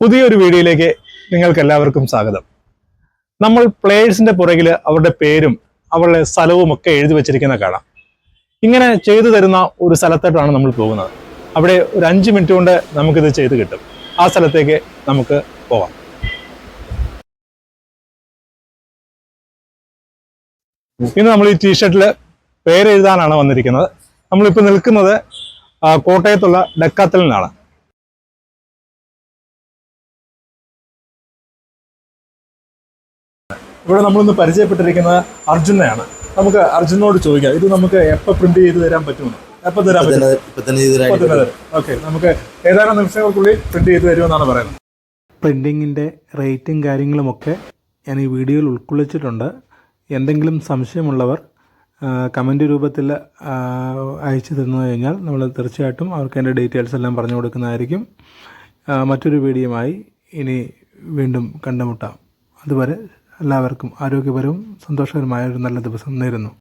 പുതിയൊരു വീഡിയോയിലേക്ക് നിങ്ങൾക്ക് എല്ലാവർക്കും സ്വാഗതം. നമ്മൾ പ്ലേയേഴ്സിന്റെ പുറകിൽ അവരുടെ പേരും അവരുടെ സ്ഥലവും ഒക്കെ എഴുതി വെച്ചിരിക്കുന്ന കാണാം. ഇങ്ങനെ ചെയ്തു തരുന്ന ഒരു സ്ഥലത്തോട്ടാണ് നമ്മൾ പോകുന്നത്. അവിടെ ഒരു അഞ്ച് മിനിറ്റ് കൊണ്ട് നമുക്കിത് ചെയ്ത് കിട്ടും. ആ സ്ഥലത്തേക്ക് നമുക്ക് പോവാം. ഇന്ന് നമ്മൾ ഈ ടീഷർട്ടിൽ പേരെഴുതാനാണ് വന്നിരിക്കുന്നത്. നമ്മളിപ്പോൾ നിൽക്കുന്നത് കോട്ടയത്തുള്ള ഡക്കാത്തലിനാണ് ഇവിടെ നമ്മളിന്ന് പരിചയപ്പെട്ടിരിക്കുന്നത് അർജുനെയാണ്. നമുക്ക് അർജുനോട് ചോദിക്കാം ഇത് നമുക്ക് എപ്പോൾ പ്രിന്റ് ചെയ്ത് തരാൻ പറ്റുമോ എപ്പോൾ തരാൻ പറ്റുമോ പറ്റും? ഓക്കെ നമുക്ക് ഏതാനും നിമിഷങ്ങൾക്കുള്ളിൽ പ്രിന്റ് ചെയ്ത് തരുമെന്നാണ് പറയുന്നത്. പ്രിന്റിങ്ങിന്റെ റേറ്റും കാര്യങ്ങളുമൊക്കെ ഞാൻ ഈ വീഡിയോയിൽ ഉൾക്കൊള്ളിച്ചിട്ടുണ്ട്. എന്തെങ്കിലും സംശയമുള്ളവർ കമന്റ് രൂപത്തിൽ അയച്ചു തന്നു കഴിഞ്ഞാൽ നമ്മൾ തീർച്ചയായിട്ടും അവർക്ക് അതിന്റെ ഡീറ്റെയിൽസ് എല്ലാം പറഞ്ഞു കൊടുക്കുന്നതായിരിക്കും. മറ്റൊരു വീഡിയോയുമായി ഇനി വീണ്ടും കണ്ടുമുട്ടാം. അതുവരെ എല്ലാവർക്കും ആരോഗ്യപരവും സന്തോഷകരമായ ഒരു നല്ല ദിവസം നേരുന്നു.